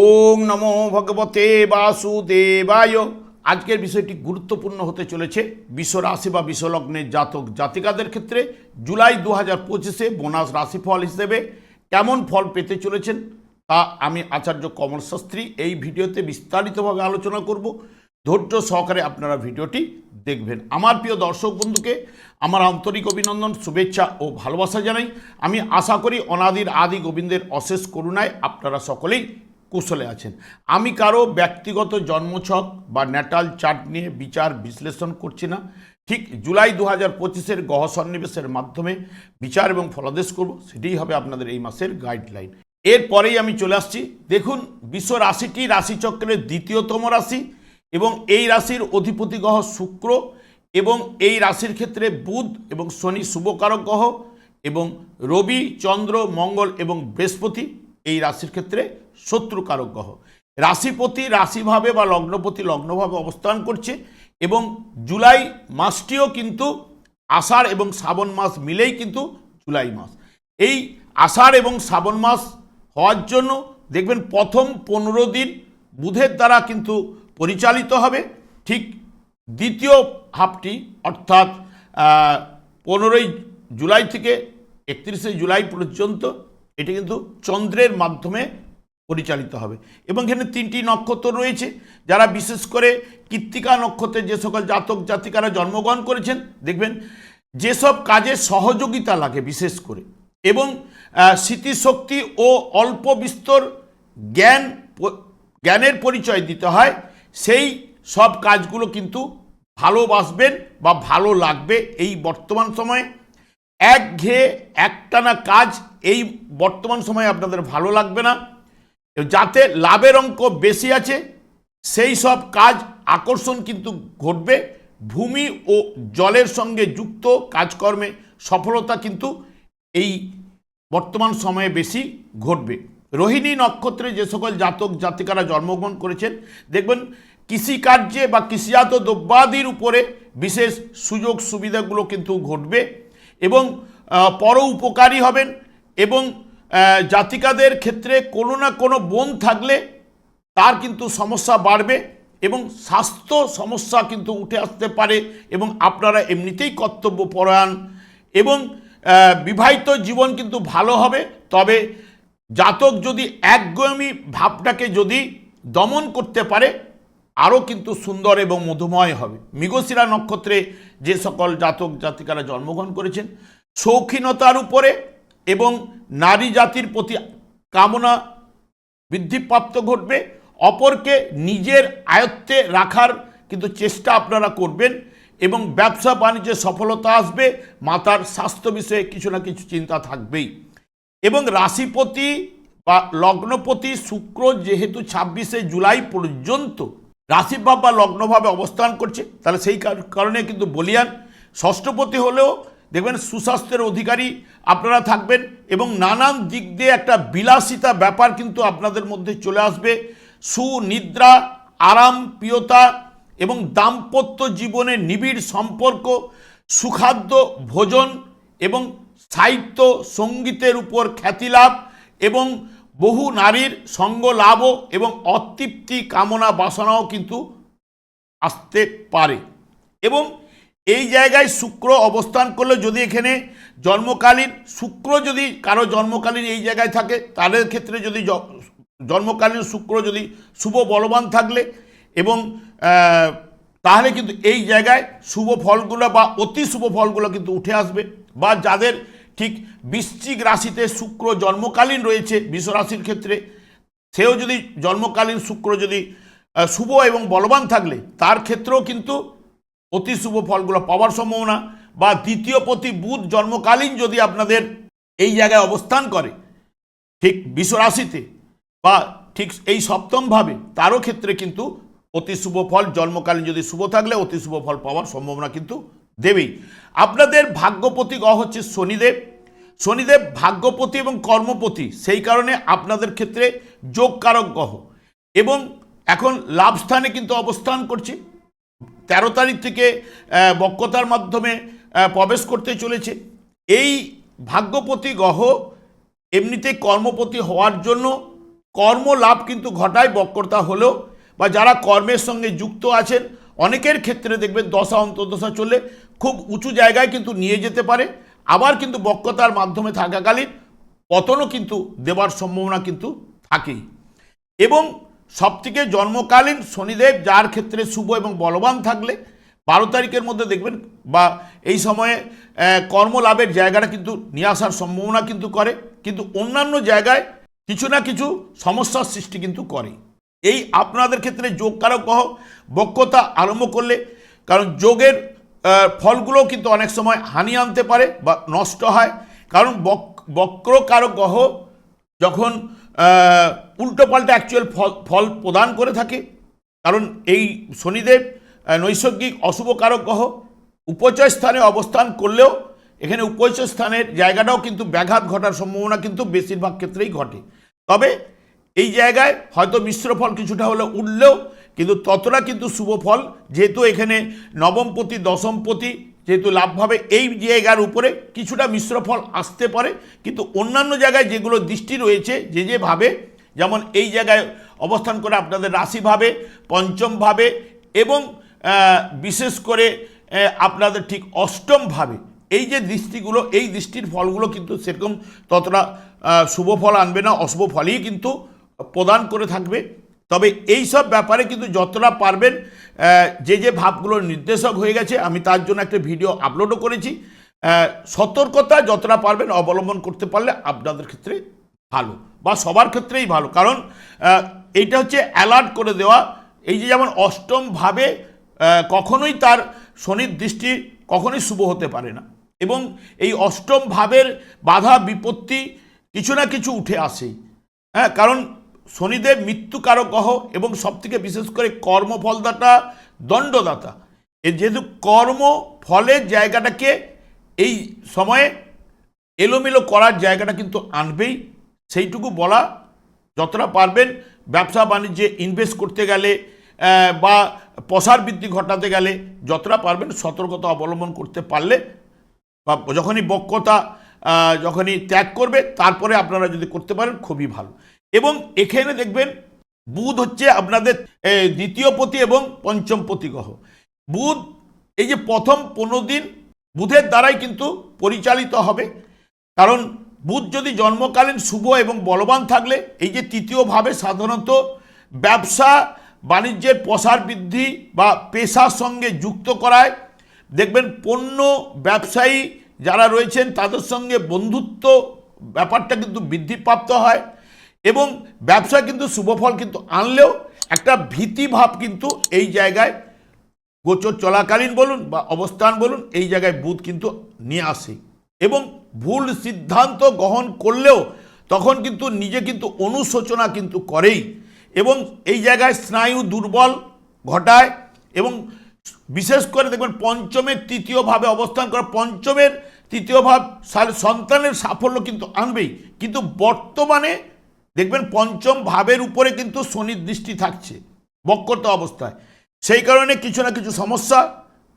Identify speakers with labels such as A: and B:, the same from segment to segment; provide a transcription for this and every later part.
A: ওং নমো ভগবতে বাসুদেবায়। আজকের বিষয়টি গুরুত্বপূর্ণ হতে চলেছে। বিশ্ব রাশি বা বিশ্বলগ্নের জাতক জাতিকাদের ক্ষেত্রে জুলাই দু হাজার পঁচিশে বোনাস রাশিফল হিসেবে কেমন ফল পেতে চলেছেন তা আমি আচার্য কমল শাস্ত্রী এই ভিডিওতে বিস্তারিতভাবে আলোচনা করব। ধৈর্য সহকারে আপনারা ভিডিওটি দেখবেন। আমার প্রিয় দর্শক বন্ধুকে আমার আন্তরিক অভিনন্দন, শুভেচ্ছা ও ভালোবাসা জানাই। আমি আশা করি অনাদির আদি গোবিন্দের অশেষ করুণায় আপনারা সকলেই কুশলে আছেন। আমি কারও ব্যক্তিগত জন্মছক বা ন্যাটাল চার্ট নিয়ে বিচার বিশ্লেষণ করছি না। ঠিক জুলাই দু হাজার পঁচিশের গহ সন্নিবেশের মাধ্যমে বিচার এবং ফলাদেশ করব, সেটাই হবে আপনাদের এই মাসের গাইডলাইন। এরপরেই আমি চলে আসছি। দেখুন, বিশ্ব রাশিটি রাশিচক্রের দ্বিতীয়তম রাশি এবং এই রাশির অধিপতি গ্রহ শুক্র এবং এই রাশির ক্ষেত্রে বুধ এবং শনি শুভকারক গ্রহ এবং রবি, চন্দ্র, মঙ্গল এবং বৃহস্পতি। এই রাশির ক্ষেত্রে শত্রুকারক গ্রহ। রাশিপতি রাশিভাবে বা লগ্নপতি লগ্নভাবে অবস্থান করছে এবং জুলাই মাসটিও কিন্তু আষাঢ় এবং শ্রাবণ মাস মিলেই কিন্তু জুলাই মাস। এই আষাঢ় এবং শ্রাবণ মাস হওয়ার জন্য দেখবেন প্রথম পনেরো দিন বুধের দ্বারা কিন্তু পরিচালিত হবে। ঠিক দ্বিতীয় হাফটি অর্থাৎ পনেরোই জুলাই থেকে একত্রিশে জুলাই পর্যন্ত এটি কিন্তু চন্দ্রের মাধ্যমে পরিচালিত হবে। এবং এখানে তিনটি নক্ষত্র রয়েছে। যারা বিশেষ করে কৃত্তিকা নক্ষত্রে যে সকল জাতক জাতিকারা জন্মগ্রহণ করেছেন, দেখবেন যেসব কাজে সহযোগিতা লাগে বিশেষ করে এবং স্মৃতিশক্তি ও অল্প বিস্তর জ্ঞান জ্ঞানের পরিচয় দিতে হয়, সেই সব কাজগুলো কিন্তু ভালোবাসবেন বা ভালো লাগবে এই বর্তমান সময়ে। একঘেয়ে একটানা কাজ এই বর্তমান সময়ে আপনাদের ভালো লাগবে না। যাতে লাভের অঙ্ক বেশি আছে, সেই সব কাজ আকর্ষণ কিন্তু ঘটবে। ভূমি ও জলের সঙ্গে যুক্ত কাজকর্মে সফলতা কিন্তু এই বর্তমান সময়ে বেশি ঘটবে। রোহিণী নক্ষত্রে যে সকল জাতক জাতিকারা জন্মগ্রহণ করেছেন, দেখবেন কৃষিকার্যে বা কৃষিজাত দ্রব্যাদির উপরে বিশেষ সুযোগ সুবিধাগুলো কিন্তু ঘটবে। এবং পর উপকারী হবেন এবং জাতিকাদের ক্ষেত্রে কোনো না কোনো বোন থাকলে তার কিন্তু সমস্যা বাড়বে এবং স্বাস্থ্য সমস্যা কিন্তু উঠে আসতে পারে এবং আপনারা এমনিতেই কর্তব্যপরায়ণ এবং বিবাহিত জীবন কিন্তু ভালো হবে। তবে জাতক যদি একগমি ভাবটাকে যদি দমন করতে পারে আরও কিন্তু সুন্দর এবং মধুময় হবে। মৃগশিরা নক্ষত্রে যে সকল জাতক জাতিকারা জন্মগ্রহণ করেছেন, শৌখিনতার উপরে এবং নারী জাতির প্রতি কামনা বৃদ্ধিপ্রাপ্ত ঘটবে। অপরকে নিজের আয়ত্তে রাখার কিন্তু চেষ্টা আপনারা করবেন এবং ব্যবসা বাণিজ্যে সফলতা আসবে, মাতার স্বাস্থ্য বিষয়ে কিছু না কিছু চিন্তা থাকবেই। এবং রাশিপতি বা লগ্নপতি শুক্র যেহেতু ছাব্বিশে জুলাই পর্যন্ত রাশিভাব বা লগ্নভাবে অবস্থান করছে। তাহলে সেই কারণে কিন্তু বলিয়ান ষষ্ঠপতি হলেও দেখবেন সুস্বাস্থ্যের অধিকারী আপনারা থাকবেন এবং নানান দিক দিয়ে একটা বিলাসিতা ব্যাপার কিন্তু আপনাদের মধ্যে চলে আসবে। সুনিদ্রা, আরাম, প্রিয়তা এবং দাম্পত্য জীবনে নিবিড় সম্পর্ক, সুখাদ্য, ভোজন এবং সাহিত্য, সঙ্গীতের উপর খ্যাতিলাভ এবং বহু নারীর সঙ্গ লাভও এবং অতৃপ্তি কামনা বাসনাও কিন্তু আসতে পারে। এবং এই জায়গায় শুক্র অবস্থান করলে যদি এখানে জন্মকালীন, শুক্র যদি কারও জন্মকালীন এই জায়গায় থাকে, তাদের ক্ষেত্রে যদি জন্মকালীন শুক্র যদি শুভ বলবান থাকলে এবং তাহলে কিন্তু এই জায়গায় শুভ ফলগুলো বা অতি শুভ ফলগুলো কিন্তু উঠে আসবে বা যাদের ঠিক বৃশ্চিক রাশিতে শুক্র জন্মকালীন রয়েছে রাশির ক্ষেত্রে। সেও যদি জন্মকালীন শুক্র যদি শুভ এবং বলবান থাকলে, তার ক্ষেত্রেও কিন্তু অতি শুভ ফলগুলো পাওয়ার সম্ভাবনা। বা দ্বিতীয় প্রতি বুধ জন্মকালীন যদি আপনাদের এই জায়গায় অবস্থান করে, ঠিক রাশিতে বা ঠিক এই সপ্তমভাবে, তারও ক্ষেত্রে কিন্তু অতি শুভ ফল, জন্মকালীন যদি শুভ থাকলে অতি শুভ ফল পাওয়ার সম্ভাবনা কিন্তু দেবেই আপনাদের ভাগ্যপতি গ্রহ হচ্ছে শনিদেব। শনিদেব ভাগ্যপতি এবং কর্মপতি, সেই কারণে আপনাদের ক্ষেত্রে যোগকারক গ্রহ এবং এখন লাভ স্থানে কিন্তু অবস্থান করছে। তেরো তারিখ থেকে বক্রতার মাধ্যমে প্রবেশ করতে চলেছে। এই ভাগ্যপতি গ্রহ এমনিতে কর্মপতি হওয়ার জন্য কর্ম লাভ কিন্তু ঘটায় বক্রতা হলেও বা যারা কর্মের সঙ্গে যুক্ত আছেন অনেকের ক্ষেত্রে দেখবেন দশা, অন্তর্দশা চলে খুব উঁচু জায়গায় কিন্তু নিয়ে যেতে পারে। আবার কিন্তু বক্রতার মাধ্যমে থাকাকালীন পতনও কিন্তু দেবার সম্ভাবনা কিন্তু থাকেই। এবং সবথেকে জন্মকালীন শনিদেব, যার ক্ষেত্রে শুভ এবং বলবান থাকলে বারো তারিখের মধ্যে দেখবেন বা এই সময়ে কর্মলাভের জায়গাটা কিন্তু নিয়ে আসার সম্ভাবনা কিন্তু করে। কিন্তু অন্যান্য জায়গায় কিছু না কিছু সমস্যার সৃষ্টি কিন্তু করে এই আপনাদের ক্ষেত্রে যোগ কারক গ্রহ বক্রতা আরম্ভ করলে, কারণ যোগের ফলগুলো কিন্তু অনেক সময় হানি আনতে পারে বা নষ্ট হয়। কারণ বক- বক্র কারক গ্রহ যখন উল্টোপাল্টা অ্যাকচুয়াল ফল ফল প্রদান করে থাকে, কারণ এই শনিদেব নৈসর্গিক অশুভ কারক গ্রহ উপচয় স্থানে অবস্থান করলেও এখানে উপচয় স্থানের জায়গাটাও কিন্তু ব্যাঘাত ঘটার সম্ভাবনা কিন্তু বেশিরভাগ ক্ষেত্রেই ঘটে। তবে এই জায়গায় হয়তো মিশ্র ফল কিছুটা হলে উঠলেও কিন্তু ততটা কিন্তু শুভ ফল, যেহেতু এখানে নবমপতি দশমপতি যেহেতু লাভভাবে এই জায়গার উপরে কিছুটা মিশ্র ফল আসতে পারে। কিন্তু অন্যান্য জায়গায় যেগুলো দৃষ্টি রয়েছে, যে যেভাবে যেমন এই জায়গায় অবস্থান করে আপনাদের রাশিভাবে পঞ্চমভাবে এবং বিশেষ করে আপনাদের ঠিক অষ্টমভাবে এই যে দৃষ্টিগুলো, এই দৃষ্টির ফলগুলো কিন্তু সেরকম ততটা শুভ ফল আনবে না, অশুভ ফলই কিন্তু প্রদান করে থাকবে। তবে এই সব ব্যাপারে কিন্তু যতটা পারবেন যে যে ভাবগুলো নির্দেশক হয়ে গেছে, আমি তার জন্য একটা ভিডিও আপলোডও করেছি। সতর্কতা যতটা পারবেন অবলম্বন করতে পারলে আপনাদের ক্ষেত্রে ভালো, বা সবার ক্ষেত্রেই ভালো। কারণ এইটা হচ্ছে অ্যালার্ট করে দেওয়া। এই যে যেমন অষ্টমভাবে কখনোই তার শনির দৃষ্টি কখনোই শুভ হতে পারে না। এবং এই অষ্টম ভাবের বাধা বিপত্তি কিছু না কিছু উঠে আসেই। হ্যাঁ কারণ শনিদেব মৃত্যুকারক গ্রহ এবং সবথেকে বিশেষ করে কর্মফলদাতা দণ্ডদাতা। এ যেহেতু কর্ম ফলের জায়গাটাকে এই সময়ে এলোমেলো করার জায়গাটা কিন্তু আনবেই। সেইটুকু বলা যতটা পারবেন ব্যবসা বাণিজ্যে ইনভেস্ট করতে গেলে বা প্রসার বৃদ্ধি ঘটাতে গেলে যতটা পারবেন সতর্কতা অবলম্বন করতে পারলে বা যখনই বক্রতা আহ, যখনই ত্যাগ করবে তারপরে আপনারা যদি করতে পারেন খুবই ভালো। এবং এখানে দেখবেন বুধ হচ্ছে আপনাদের দ্বিতীয় পতি এবং পঞ্চম পতি গ্রহ। বুধ এই যে প্রথম পনেরো দিন বুধের দ্বারাই কিন্তু পরিচালিত হবে। কারণ বুধ যদি জন্মকালীন শুভ এবং বলবান থাকলে, এই যে তৃতীয়ভাবে সাধারণত ব্যবসা, বাণিজ্যের প্রসার বৃদ্ধি বা পেশার সঙ্গে যুক্ত করায়, দেখবেন পণ্য ব্যবসায়ী যারা রয়েছেন তাদের সঙ্গে বন্ধুত্ব ব্যাপারটা কিন্তু বৃদ্ধিপ্রাপ্ত হয়। এবং ব্যবসা কিন্তু শুভফল কিন্তু আনলেও একটা ভীতিভাব কিন্তু এই জায়গায় গোচর চলাকালীন বলুন বা অবস্থান বলুন, এই জায়গায় বুধ কিন্তু নিয়ে আসে। এবং ভুল সিদ্ধান্ত গ্রহণ করলেও তখন কিন্তু নিজে কিন্তু অনুশোচনা কিন্তু করেই। এবং এই জায়গায় স্নায়ু দুর্বল ঘটায় এবং বিশেষ করে দেখবেন পঞ্চমের তৃতীয় ভাবে অবস্থান করা, পঞ্চমের তৃতীয় ভাব সন্তানের সাফল্য কিন্তু আনবেই। কিন্তু বর্তমানে দেখবেন পঞ্চম ভাবের উপরে কিন্তু শনির দৃষ্টি থাকছে, বক্রতা অবস্থায়। সেই কারণে কিছু না কিছু সমস্যা,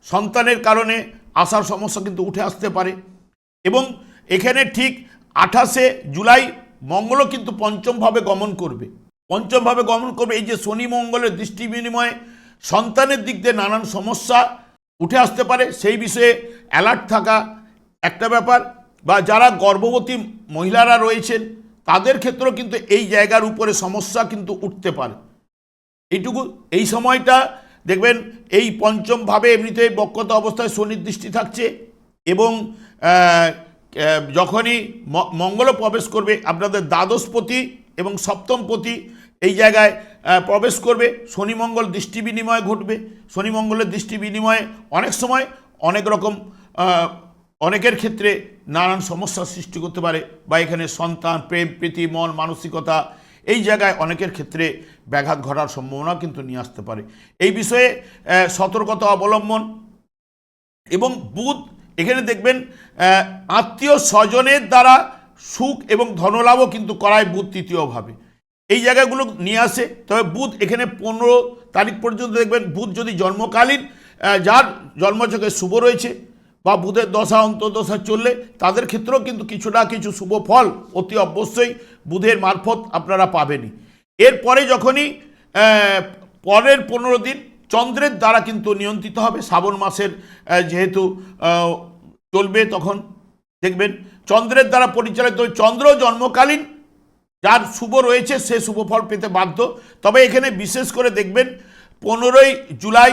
A: সন্তানের কারণে আসার সমস্যা কিন্তু উঠে আসতে পারে। এবং এখানে ঠিক আঠাশে জুলাই মঙ্গলও কিন্তু পঞ্চমভাবে গমন করবে। পঞ্চমভাবে গমন করবে, এই যে শনি মঙ্গলের দৃষ্টি বিনিময়ে সন্তানের দিক দিয়ে নানান সমস্যা উঠে আসতে পারে। সেই বিষয়ে অ্যালার্ট থাকা একটা ব্যাপার। বা যারা গর্ভবতী মহিলারা রয়েছেন তাদের ক্ষেত্রেও কিন্তু এই জায়গার উপরে সমস্যা কিন্তু উঠতে পারে। এইটুকু, এই সময়টা দেখবেন এই পঞ্চম ভাবে এমনিতে বক্রতা অবস্থায় শনির দৃষ্টি থাকছে এবং যখনই ম- মঙ্গলও প্রবেশ করবে, আপনাদের দ্বাদশপতি এবং সপ্তমপতি এই জায়গায় প্রবেশ করবে। শনি মঙ্গল দৃষ্টি বিনিময় ঘটবে। শনি মঙ্গলের দৃষ্টি বিনিময়ে অনেক সময় অনেক রকম অনেকের ক্ষেত্রে নানান সমস্যার সৃষ্টি করতে পারে বা এখানে সন্তান, প্রেম, প্রীতি, মন, মানসিকতা, এই জায়গায় অনেকের ক্ষেত্রে ব্যাঘাত ঘটার সম্ভাবনা কিন্তু নিয়ে আসতে পারে। এই বিষয়ে সতর্কতা অবলম্বন এবং বুধ, এখানে দেখবেন আত্মীয় স্বজনের দ্বারা সুখ এবং ধনলাভও কিন্তু করায় বুধ তৃতীয়ভাবে। এই জায়গাগুলো নিয়ে আসে। তবে বুধ এখানে পনেরো তারিখ পর্যন্ত দেখবেন, বুধ যদি জন্মকালীন যার জন্মচকে শুভ রয়েছে বা বুধের দশা, অন্তর্দশা চললে তাদের ক্ষেত্রেও কিন্তু কিছু না কিছু শুভ ফল অতি অবশ্যই বুধের মারফত আপনারা পাবেনই। এরপরে যখনই পরের পনেরো দিন চন্দ্রের দ্বারা কিন্তু নিয়ন্ত্রিত হবে, শ্রাবণ মাসের যেহেতু চলবে তখন দেখবেন চন্দ্রের দ্বারা পরিচালিত চন্দ্র জন্মকালীন যার শুভ রয়েছে সে শুভ ফল পেতে বাধ্য। তবে এখানে বিশেষ করে দেখবেন পনেরোই জুলাই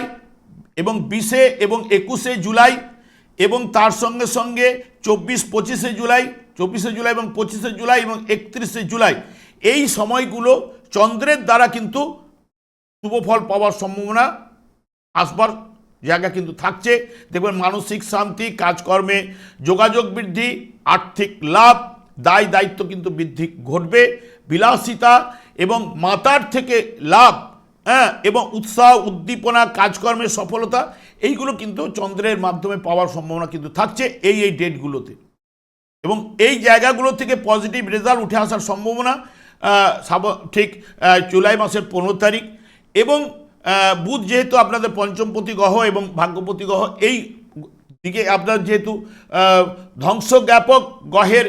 A: এবং বিশে এবং একুশে জুলাই এবং তার সঙ্গে সঙ্গে চব্বিশ, পঁচিশে জুলাই, চব্বিশে জুলাই এবং পঁচিশে জুলাই এবং একত্রিশে জুলাই, এই সময়গুলো চন্দ্রের দ্বারা কিন্তু শুভ ফল পাওয়ার সম্ভাবনা আসবার জায়গা কিন্তু থাকছে। দেখবেন মানসিক শান্তি, কাজকর্মে যোগাযোগ বৃদ্ধি, আর্থিক লাভ, দায় দায়িত্ব কিন্তু বৃদ্ধি ঘটবে। বিলাসিতা এবং মাতার থেকে লাভ হ্যাঁ এবং উৎসাহ, উদ্দীপনা, কাজকর্মের সফলতা, এইগুলো কিন্তু চন্দ্রের মাধ্যমে পাওয়ার সম্ভাবনা কিন্তু থাকছে এই এই ডেটগুলোতে। এবং এই জায়গাগুলো থেকে পজিটিভ রেজাল্ট উঠে আসার সম্ভাবনা ঠিক জুলাই মাসের পনেরো তারিখ। এবং বুধ যেহেতু আপনাদের পঞ্চমপতি গ্রহ এবং ভাগ্যপতি গ্রহ, এই দিকে আপনার যেহেতু ধ্বংসজ্ঞাপক গ্রহের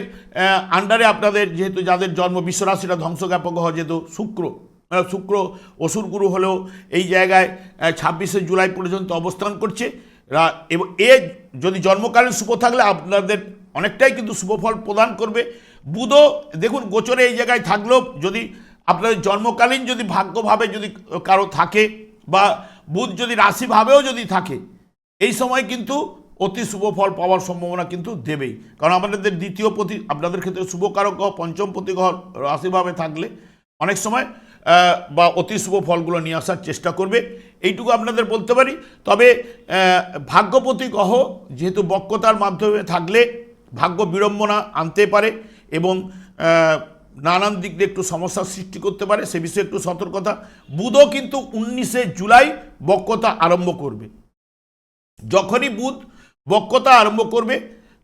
A: আন্ডারে আপনাদের যেহেতু যাদের জন্ম বিশ্বরাশিটা ধ্বংসজ্ঞাপক গ্রহ যেহেতু শুক্র শুক্র অসুর গুরু হলেও এই জায়গায় ছাব্বিশে জুলাই পর্যন্ত অবস্থান করছে। এবং এ যদি জন্মকালীন শুভ থাকলে আপনাদের অনেকটাই কিন্তু শুভ ফল প্রদান করবে। বুধও, দেখুন, গোচরে এই জায়গায় থাকলেও যদি আপনাদের জন্মকালীন যদি ভাগ্যভাবে যদি কারও থাকে বা বুধ যদি রাশিভাবেও যদি থাকে, এই সময় কিন্তু অতি শুভ ফল পাওয়ার সম্ভাবনা কিন্তু দেবেই। কারণ আপনাদের দ্বিতীয় প্রতি আপনাদের ক্ষেত্রে শুভকারক পঞ্চম প্রতি গ্রহ রাশিভাবে থাকলে অনেক সময় বা অতি শুভ ফলগুলো নিয়ে আসার চেষ্টা করবে। এইটুকু আপনাদের বলতে পারি। তবে ভাগ্যপতি গ্রহ যেহেতু বক্রতার মাধ্যমে থাকলে ভাগ্য বিড়ম্বনা আনতে পারে এবং নানান দিক দিয়ে একটু সমস্যার সৃষ্টি করতে পারে, সে বিষয়ে একটু সতর্কতা। বুধও কিন্তু উনিশে জুলাই বক্রতা আরম্ভ করবে। যখনই বুধ বক্রতা আরম্ভ করবে,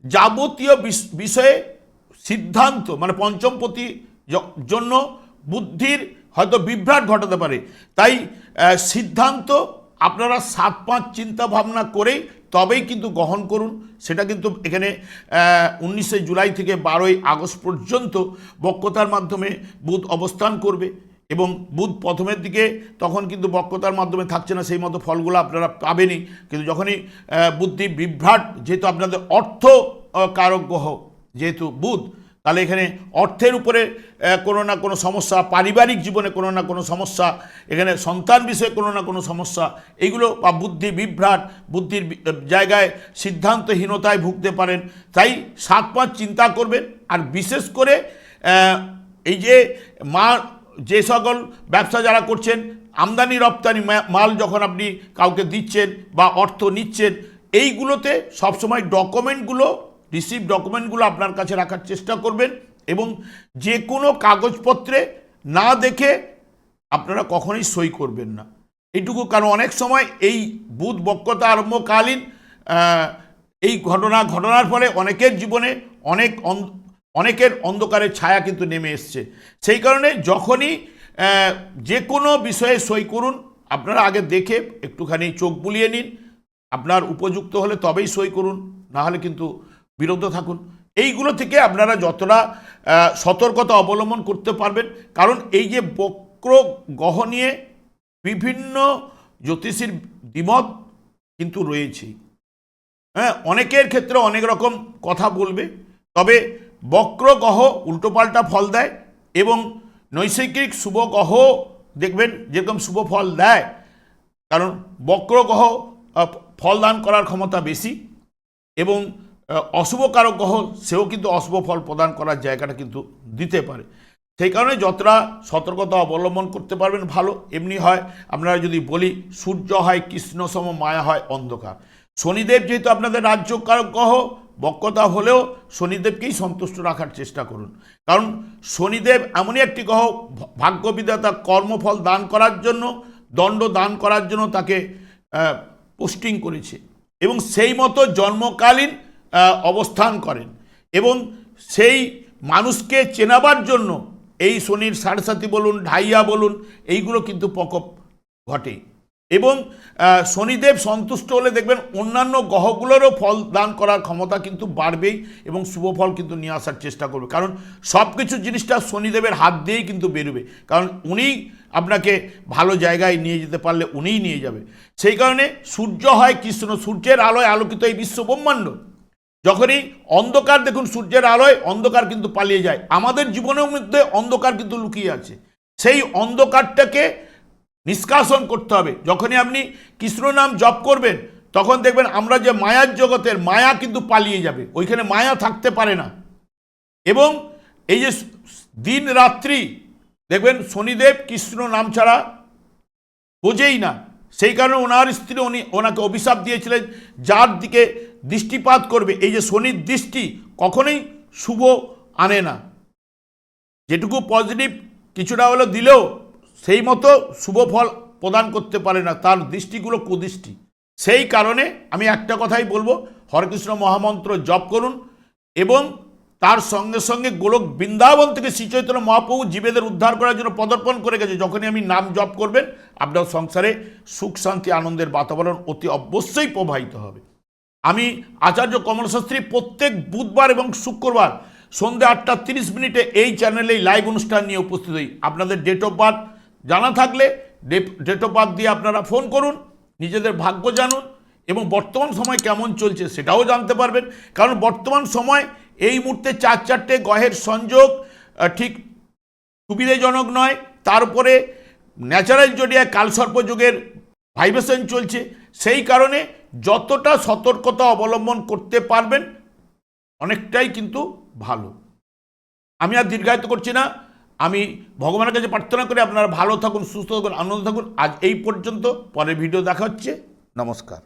A: যাবতীয় বিষ- বিষয়ে সিদ্ধান্ত মানে পঞ্চমপতি জন্য বুদ্ধির হয়তো বিভ্রাট ঘটাতে পারে। তাই সিদ্ধান্ত আপনারা সাত পাঁচ চিন্তা ভাবনা করেই তবেই কিন্তু গ্রহণ করুন। সেটা কিন্তু এখানে উনিশে জুলাই থেকে বারোই আগস্ট পর্যন্ত বক্রতার মাধ্যমে বুধ অবস্থান করবে এবং বুধ প্রথমের দিকে তখন কিন্তু বক্রতার মাধ্যমে থাকছে না, সেই মতো ফলগুলো আপনারা পাবেনই। কিন্তু যখনই বুদ্ধি বিভ্রাট, যেহেতু আপনাদের অর্থ কারক গ্রহ, যেহেতু বুধ তাহলে এখানে অর্থের উপরে কোনো না কোনো সমস্যা, পারিবারিক জীবনে কোনো না কোনো সমস্যা, এখানে সন্তান বিষয়ে কোনো না কোনো সমস্যা এইগুলো বা বুদ্ধি বিভ্রাট, বুদ্ধির জায়গায় সিদ্ধান্তহীনতায় ভুগতে পারেন। তাই সাত পাঁচ চিন্তা করবেন আর বিশেষ করে এই যে মা, যে সকল ব্যবসা যারা করছেন, আমদানি রপ্তানি মাল যখন আপনি কাউকে দিচ্ছেন বা অর্থ নিচ্ছেন, এইগুলোতে সবসময় ডকুমেন্টগুলো রিসিভ ডকুমেন্টগুলো আপনার কাছে রাখার চেষ্টা করবেন এবং যে কোনো কাগজপত্রে না দেখে আপনারা কখনোই সই করবেন না। এইটুকু কারণ অনেক সময় এই বুধ বক্রতা আরম্ভকালীন এই ঘটনা ঘটনার ফলে অনেকের জীবনে অনেক অনেকের অন্ধকারের ছায়া কিন্তু নেমে এসছে। সেই কারণে যখনই যে কোনো বিষয়ে সই করুন, আপনারা আগে দেখে একটুখানি চোখ বুলিয়ে নিন। আপনার উপযুক্ত হলে তবেই সই করুন, না হলে কিন্তু বিরত থাকুন। এইগুলো থেকে আপনারা যতটা সতর্কতা অবলম্বন করতে পারবেন। কারণ এই যে বক্র গ্রহ নিয়ে বিভিন্ন জ্যোতিষীর দ্বিমত কিন্তু রয়েছেই হ্যাঁ অনেকের ক্ষেত্রে অনেক রকম কথা বলবে তবে বক্র গ্রহ উল্টোপাল্টা ফল দেয় এবং নৈসর্গিক শুভ গ্রহ দেখবেন যেরকম শুভ ফল দেয়। কারণ বক্র আহ, ফল দান করার ক্ষমতা বেশি এবং অশুভ কারক গ্রহ, সেও কিন্তু অশুভ ফল প্রদান করার জায়গাটা কিন্তু দিতে পারে। সেই কারণে যতটা সতর্কতা অবলম্বন করতে পারবেন ভালো, এমনি হয় আপনারা যদি বলি, সূর্য হয় কৃষ্ণসম মায়া হয়, অন্ধকার। শনিদেব যেহেতু আপনাদের রাজ্য কারক গ্রহ, বক্রতা হলেও শনিদেবকেই সন্তুষ্ট রাখার চেষ্টা করুন। কারণ শনিদেব এমনই একটি গ্রহ, ভ- ভাগ্যবিধাতা কর্মফল দান করার জন্য, দণ্ড দান করার জন্য তাকে পোস্টিং করেছে। এবং সেই মতো জন্মকালীন অবস্থান করেন। এবং সেই মানুষকে চেনাবার জন্য এই শনির সাড়ে সাথী বলুন, ঢাইয়া বলুন, এইগুলো কিন্তু প্রকোপ ঘটে। এবং শনিদেব সন্তুষ্ট হলে দেখবেন অন্যান্য গ্রহগুলোরও ফল দান করার ক্ষমতা কিন্তু বাড়বেই এবং শুভ ফল কিন্তু নিয়ে আসার চেষ্টা করবে। কারণ সব কিছু জিনিসটা শনিদেবের হাত দিয়েই কিন্তু বেরোবে। কারণ উনিই আপনাকে ভালো জায়গায় নিয়ে যেতে পারলে উনিই নিয়ে যাবে। সেই কারণে সূর্য হয় কৃষ্ণ, সূর্যের আলোয় আলোকিত এই বিশ্ব ব্রহ্মাণ্ড। যখনই অন্ধকার দেখুন, সূর্যের আলোয় অন্ধকার কিন্তু পালিয়ে যায়। আমাদের জীবনের মধ্যে অন্ধকার কিন্তু লুকিয়ে আছে। সেই অন্ধকারটাকে নিষ্কাশন করতে হবে। যখনই আপনি কৃষ্ণ নাম জপ করবেন, তখন দেখবেন আমরা যে মায়ার জগতের, মায়া কিন্তু পালিয়ে যাবে। ওইখানে মায়া থাকতে পারে না। এবং এই যে দিন রাত্রি, দেখবেন শনিদেব কৃষ্ণ নাম ছাড়া বোঝেই না। সেই কারণে ওনার স্ত্রী, উনি ওনাকে অভিশাপ দিয়েছিলেন, যার দিকে দৃষ্টিপাত করবে। এই যে শনির দৃষ্টি কখনোই শুভ আনে না। যেটুকু পজিটিভ কিছুটা হলে দিলেও সেই মতো শুভ ফল প্রদান করতে পারে না, তার দৃষ্টিগুলো কুদৃষ্টি। সেই কারণে আমি একটা কথাই বলব, হরেকৃষ্ণ মহামন্ত্র জপ করুন এবং তার সঙ্গে সঙ্গে গোলক বৃন্দাবন থেকে শ্রীচৈতন্য মহাপ্রভু জীবেদের উদ্ধার করার জন্য পদার্পণ করে গেছে। যখনই আমি নাম জপ করবেন, আপনার সংসারে সুখ, শান্তি, আনন্দের বাতাবরণ অতি অবশ্যই প্রবাহিত হবে। আমি আচার্য কমল শাস্ত্রী প্রত্যেক বুধবার এবং শুক্রবার সন্ধ্যে আটটা তিরিশ মিনিটে এই চ্যানেলে লাইভ অনুষ্ঠান নিয়ে উপস্থিত হই। আপনাদের ডেট অফ বার্থ জানা থাকলে ডেট অফ বার্থ দিয়ে আপনারা ফোন করুন, নিজেদের ভাগ্য জানুন এবং বর্তমান সময় কেমন চলছে সেটাও জানতে পারবেন। কারণ বর্তমান সময় এই মুহূর্তে চার চারটে গ্রহের সংযোগ ঠিক সুবিধাজনক নয়। তারপরে ন্যাচারাল জডিয়া কালসর্প যুগের ভাইব্রেশন চলছে। সেই কারণে যতটা সতর্কতা অবলম্বন করতে পারবেন, অনেকটাই কিন্তু ভালো। আমি আর দীর্ঘায়িত করছি না। আমি ভগবানের কাছে প্রার্থনা করি আপনারা ভালো থাকুন, সুস্থ থাকুন, আনন্দ থাকুন। আজ এই পর্যন্ত, পরের ভিডিও দেখা হচ্ছে। নমস্কার।